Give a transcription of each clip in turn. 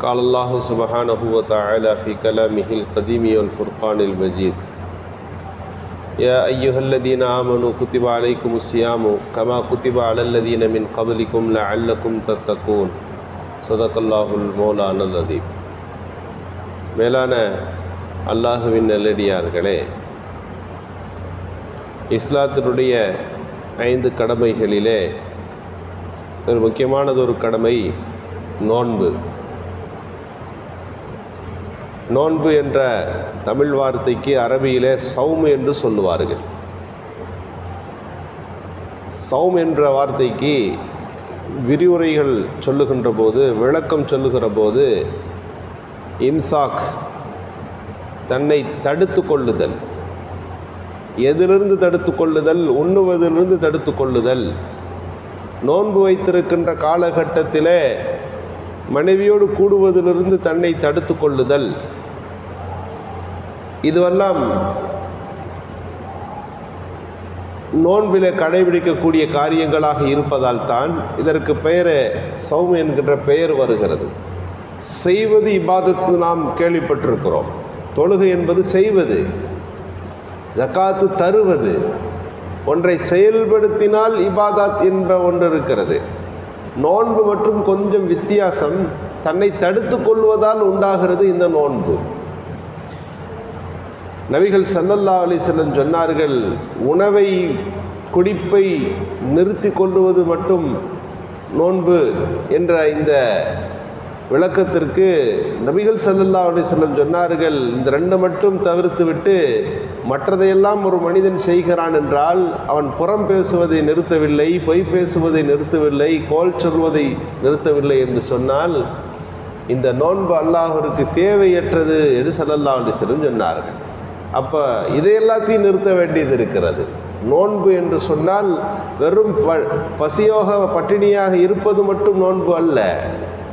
قال الله سبحانه وتعالى في كلامه القديم والفرقان المجيد يا أيها الذين آمنوا كتب عليكم الصيام كما كتب على الذين من قبلكم لعلكم تتقون صدق الله المولانا العظيم மேலான அல்லாஹுவின் நல்லடியார்களே இஸ்லாத்தினுடைய ஐந்து கடமைகளிலே ஒரு முக்கியமானது ஒரு கடமை நோன்பு நோன்பு என்ற தமிழ் வார்த்தைக்கு அரபியிலே சௌம் என்று சொல்லுவார்கள். சௌம் என்ற வார்த்தைக்கு விரிவுரைகள் சொல்லுகின்ற போது விளக்கம் சொல்லுகிற போது இம்சாக் தன்னை தடுத்து கொள்ளுதல் எதிலிருந்து தடுத்து கொள்ளுதல் உண்ணுவதிலிருந்து தடுத்து கொள்ளுதல் நோன்பு வைத்திருக்கின்ற காலகட்டத்திலே மனைவியோடு கூடுவதிலிருந்து தன்னை தடுத்து கொள்ளுதல் இதுவெல்லாம் நோன்பிலே கடைபிடிக்கக்கூடிய காரியங்களாக இருப்பதால் தான் இதற்கு பெயரே சௌம் என்கின்ற பெயர் வருகிறது. செய்வது இபாதத்து நாம் கேள்விப்பட்டிருக்கிறோம். தொழுகை என்பது செய்வது ஜக்காத்து தருவது ஒன்றை செயல்படுத்தினால் இபாதாத் என்ப ஒன்று இருக்கிறது. நோன்பு மற்றும் கொஞ்சம் வித்தியாசம் தன்னை தடுத்து கொள்வதால் உண்டாகிறது இந்த நோன்பு. நபிகள் சல்லல்லா அலிசல்லம் சொன்னார்கள் உணவை குடிப்பை நிறுத்தி கொள்ளுவது மட்டும் நோன்பு என்ற இந்த விளக்கத்திற்கு நபிகள் சல்லல்லா அலிசல்லம் சொன்னார்கள் இந்த ரெண்டு மட்டும் தவிர்த்து விட்டு மற்றதையெல்லாம் ஒரு மனிதன் செய்கிறான் என்றால் அவன் புறம் பேசுவதை நிறுத்தவில்லை பொய் பேசுவதை நிறுத்தவில்லை கோல் சொல்வதை நிறுத்தவில்லை என்று சொன்னால் இந்த நோன்பு அல்லாஹருக்கு தேவையற்றது என்று சல்லல்லா அலிசல்லம் சொன்னார்கள். அப்போ இதை எல்லாத்தையும் நிறுத்த வேண்டியது இருக்கிறது. நோன்பு என்று சொன்னால் வெறும் ப பசியோக பட்டினியாக இருப்பது மட்டும் நோன்பு அல்ல.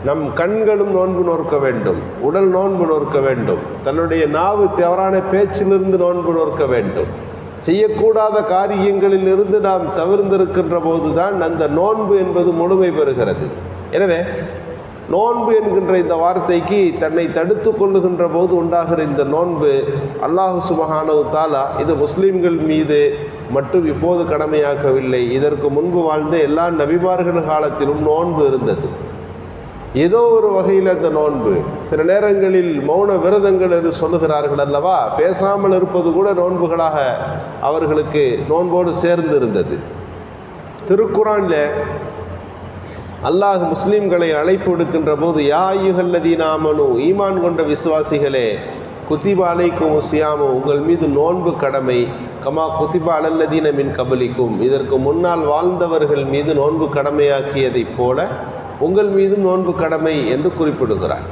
நம் கண்களும் நோன்பு நோக்க வேண்டும். உடல் நோன்பு நோக்க வேண்டும். தன்னுடைய நாவு தவறான பேச்சிலிருந்து நோன்பு நோக்க வேண்டும். செய்யக்கூடாத காரியங்களில் இருந்து நாம் தவிர்ந்திருக்கின்ற போதுதான் அந்த நோன்பு என்பது முழுமை பெறுகிறது. எனவே நோன்பு என்கின்ற இந்த வார்த்தைக்கு தன்னை தடுத்து கொள்ளுகின்ற போது உண்டாகிற இந்த நோன்பு அல்லாஹு சுபஹானவு தாலா இது முஸ்லீம்கள் மீது மட்டும் இப்போது கடமையாக்கவில்லை. இதற்கு முன்பு வாழ்ந்த எல்லா நபிமார்கள் காலத்திலும் நோன்பு இருந்தது. ஏதோ ஒரு வகையில் அந்த நோன்பு. சில நேரங்களில் மௌன விரதங்கள் என்று சொல்லுகிறார்கள் அல்லவா? பேசாமல் இருப்பது கூட நோன்புகளாக அவர்களுக்கு நோன்போடு சேர்ந்து இருந்தது திருக்குறானில் அல்லாஹ் முஸ்லீம்களை அழைப்பு விடுக்கின்ற போது யா நாமனு ஈமான் கொண்ட விசுவாசிகளே குத்திபாலைக்கும் சியாமு உங்கள் மீது நோன்பு கடமை. கமா குத்திபா அலல்லதீன மின் கபலிக்கும் இதற்கு முன்னால் வாழ்ந்தவர்கள் மீது நோன்பு கடமையாக்கியதைப் போல உங்கள் மீதும் நோன்பு கடமை என்று குறிப்பிடுகிறார்.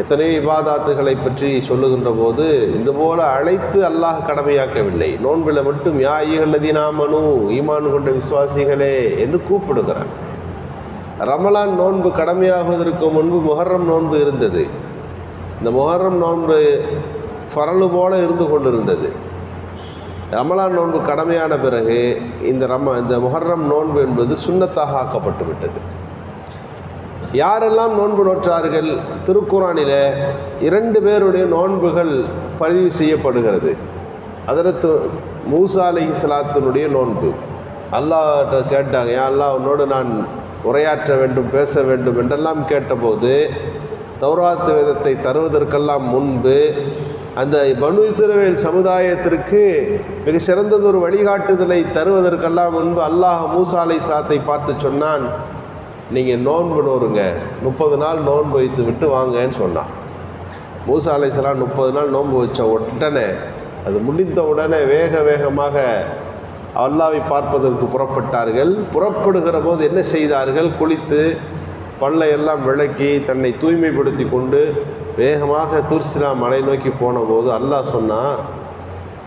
எத்தனையோ இபாதாத்துகளை பற்றி சொல்லுகின்ற போது இந்த போல அழைத்து அல்லாஹ் கடமையாக்கவில்லை. நோன்பில் மட்டும் யா ஐயல்லதினாமனு ஈமான் கொண்ட விசுவாசிகளே என்று கூப்பிடுகிறான் ரமலான் நோன்பு கடமையாகுவதற்கு முன்பு முஹர்ரம் நோன்பு இருந்தது. இந்த முஹர்ரம் நோன்பு பரலு போல இருந்து கொண்டிருந்தது. ரமலான் நோன்பு கடமையான பிறகு இந்த ரம இந்த முஹர்ரம் நோன்பு என்பது சுண்ணத்தாக ஆக்கப்பட்டு விட்டது. யாரெல்லாம் நோன்பு நோற்றார்கள்? திருக்குறானில் இரண்டு பேருடைய நோன்புகள் பதிவு செய்யப்படுகிறது. அதற்கு மூசா அலி இஸ்லாத்தினுடைய நோன்பு. அல்லாட்ட கேட்டாங்க ஏன் அல்லாஹ் உன்னோடு நான் உரையாற்ற வேண்டும் பேச வேண்டும் என்றெல்லாம் கேட்டபோது தௌராத்து வேதத்தை தருவதற்கெல்லாம் முன்பு அந்த பனு இஸ்ரவேல் சமுதாயத்திற்கு மிக சிறந்ததொரு வழிகாட்டுதலை தருவதற்கெல்லாம் முன்பு அல்லாஹ் மூசா அலை பார்த்து சொன்னான். நீங்கள் நோன்பு நோருங்க. முப்பது நாள் நோன்பு வைத்து விட்டு வாங்கன்னு சொன்னான். மூசா அலைசலாம் முப்பது நாள் நோன்பு வச்ச உடனே அது முடிந்த உடனே வேக வேகமாக அல்லாவை பார்ப்பதற்கு புறப்பட்டார்கள். புறப்படுகிற போது என்ன செய்தார்கள்? குளித்து பல்லை எல்லாம் விளக்கி தன்னை தூய்மைப்படுத்தி கொண்டு வேகமாக துர்சிலா மலை நோக்கி போன போது அல்லாஹ் சொன்னால்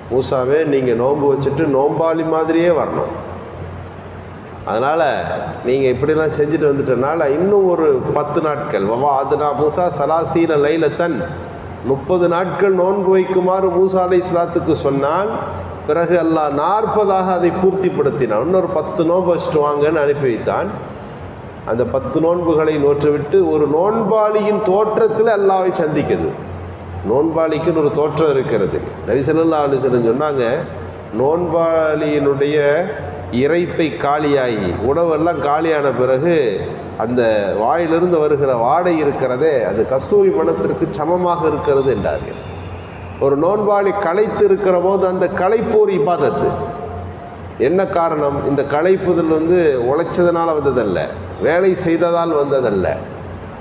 மூசாவே நீங்கள் நோன்பு வச்சுட்டு நோம்பாளி மாதிரியே வரணும். அதனால் நீங்கள் இப்படிலாம் செஞ்சுட்டு வந்துட்டனால இன்னும் ஒரு பத்து நாட்கள். வவா அதுனா மூசா சலாசீன லைலத்தன் முப்பது நாட்கள் நோன்பு வைக்குமாறு மூசா அலை இஸ்லாத்துக்கு சொன்னால் பிறகு அல்லாஹ் நாற்பதாக அதை பூர்த்திப்படுத்தினான். இன்னொரு பத்து நோன்பு வச்சுட்டு வாங்கன்னு அனுப்பி வைத்தான். அந்த பத்து நோன்புகளை நோற்றுவிட்டு ஒரு நோன்பாளியின் தோற்றத்தில் அல்லாவை சந்திக்குது. நோன்பாளிக்குன்னு ஒரு தோற்றம் இருக்கிறது. நபிசல்லா அலுவலம் சொன்னாங்க நோன்பாளியினுடைய இறைப்பை காலியாகி உணவெல்லாம் காலியான பிறகு அந்த வாயிலிருந்து வருகிற வாடை இருக்கிறதே அது கஸ்தூரி மனத்திற்கு சமமாக இருக்கிறது என்றார்கள். ஒரு நோன்பாளி களைத்து இருக்கிற போது அந்த களைப்பு ஒரு இபாதத்து. என்ன காரணம்? இந்த களைப்புதல் வந்து உழைச்சதுனால வந்ததல்ல. வேலை செய்ததால் வந்ததல்ல.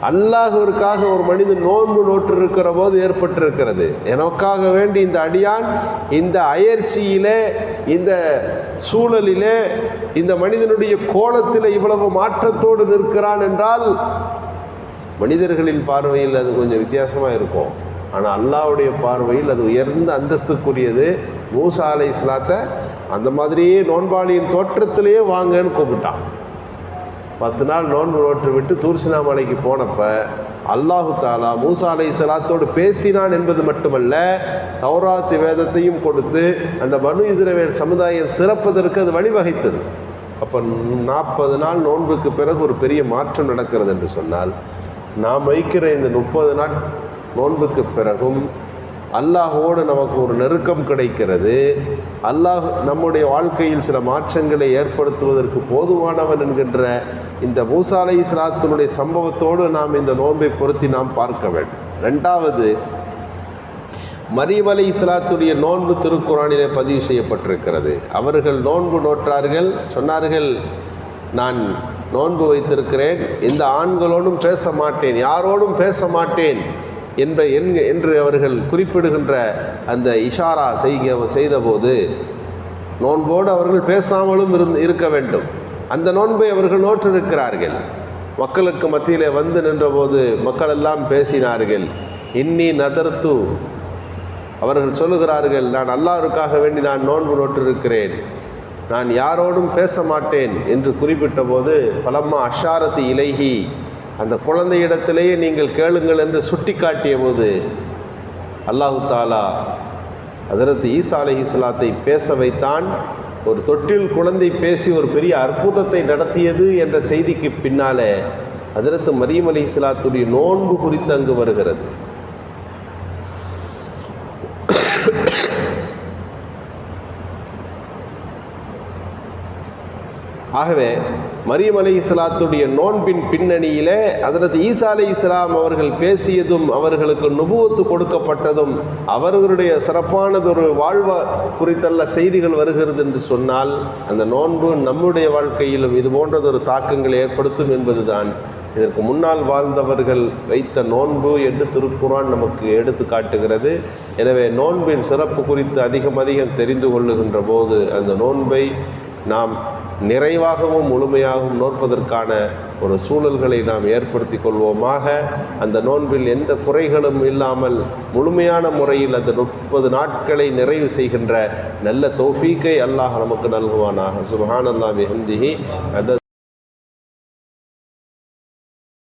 அல்லாஹுவிற்காக ஒரு மனிதன் நோன்பு நோட்டு இருக்கிற போது ஏற்பட்டிருக்கிறது. எனக்காக வேண்டி இந்த அடியான் இந்த அயற்சியிலே இந்த சூழலிலே இந்த மனிதனுடைய கோலத்தில் இவ்வளவு மாற்றத்தோடு நிற்கிறான் என்றால் மனிதர்களின் பார்வையில் அது கொஞ்சம் வித்தியாசமாக இருக்கும். ஆனால் அல்லாவுடைய பார்வையில் அது உயர்ந்த அந்தஸ்துக்குரியது. மூசா அலை இஸ்லாத்தை அந்த மாதிரியே நோன்பாளியின் தோற்றத்திலேயே வாங்கன்னு கூப்பிட்டான். பத்து நாள் நோன்பு நோற்று விட்டு தூர்சினா மலைக்கு அல்லாஹு தாலா மூசா அலை சலாத்தோடு பேசினான் என்பது மட்டுமல்ல தௌராத்து வேதத்தையும் கொடுத்து அந்த பனு இஸ்ரவேல் சமுதாயம் சிறப்பதற்கு அது வழிவகைத்தது. அப்போ நாற்பது நாள் நோன்புக்கு பிறகு ஒரு பெரிய மாற்றம் நடக்கிறது என்று சொன்னால் நாம் வைக்கிற இந்த முப்பது நாள் நோன்புக்கு பிறகும் அல்லாஹோடு நமக்கு ஒரு நெருக்கம் கிடைக்கிறது. அல்லாஹ் நம்முடைய வாழ்க்கையில் சில மாற்றங்களை ஏற்படுத்துவதற்கு போதுமானவன் என்கின்ற இந்த மூசாலை இஸ்லாத்தினுடைய சம்பவத்தோடு நாம் இந்த நோன்பை பொருத்தி நாம் பார்க்க வேண்டும். ரெண்டாவது மரியமலை இஸ்லாத்துடைய நோன்பு திருக்குறானிலே பதிவு செய்யப்பட்டிருக்கிறது. அவர்கள் நோன்பு நோற்றார்கள். சொன்னார்கள் நான் நோன்பு வைத்திருக்கிறேன். இந்த ஆண்களோடும் பேச மாட்டேன். யாரோடும் பேச மாட்டேன். என்ற என்று அவர்கள் குறிப்பிடுகின்ற அந்த இஷாரா செய்க செய்தபோது நோன்போடு அவர்கள் பேசாமலும் இருந்து இருக்க வேண்டும். அந்த நோன்பை அவர்கள் நோற்றிருக்கிறார்கள். மக்களுக்கு மத்தியிலே வந்து நின்றபோது மக்கள் எல்லாம் பேசினார்கள். இன்னி நதர்த்து அவர்கள் சொல்லுகிறார்கள் நான் அல்லாருக்காக வேண்டி நான் நோன்பு நோற்றிருக்கிறேன். நான் யாரோடும் பேச மாட்டேன் என்று குறிப்பிட்ட போது பலம்மா அஷாரத்து இலகி அந்த குழந்தையிடத்திலேயே நீங்கள் கேளுங்கள் என்று சுட்டி காட்டிய போது அல்லாஹு தாலா அதரத்து ஈசா அலி இஸ்லாத்தை பேச வைத்தான். ஒரு தொட்டில் குழந்தை பேசி ஒரு பெரிய அற்புதத்தை நடத்தியது என்ற செய்திக்கு பின்னாலே அதிரத்து மரியம் அலி இஸ்லாத்துடைய நோன்பு குறித்து அங்கு வருகிறது. ஆகவே மரியம் அலி இஸ்லாத்துடைய நோன்பின் பின்னணியிலே அதனது ஈசா அலி இஸ்லாம் அவர்கள் பேசியதும் அவர்களுக்கு நுபுவத்து கொடுக்கப்பட்டதும் அவர்களுடைய சிறப்பானதொரு வாழ்வ குறித்தல்ல செய்திகள் வருகிறது என்று சொன்னால் அந்த நோன்பு நம்முடைய வாழ்க்கையிலும் இது போன்றதொரு தாக்கங்களை ஏற்படுத்தும் என்பதுதான். இதற்கு முன்னால் வாழ்ந்தவர்கள் வைத்த நோன்பு என்று திருக்குறான் நமக்கு எடுத்து காட்டுகிறது. எனவே நோன்பின் சிறப்பு குறித்து அதிகம் அதிகம் தெரிந்து கொள்ளுகின்ற போது அந்த நோன்பை நாம் நிறைவாகவும் முழுமையாகவும் நோற்பதற்கான ஒரு சூழல்களை நாம் ஏற்படுத்தி கொள்வோமாக. அந்த நோன்பில் எந்த குறைகளும் இல்லாமல் முழுமையான முறையில் அந்த முப்பது நாட்களை நிறைவு செய்கின்ற நல்ல தௌஃபீக்கை அல்லாஹ் நமக்கு நல்குவானாக. சுபஹான் அல்லாஹ் ஹம்திஹி அந்த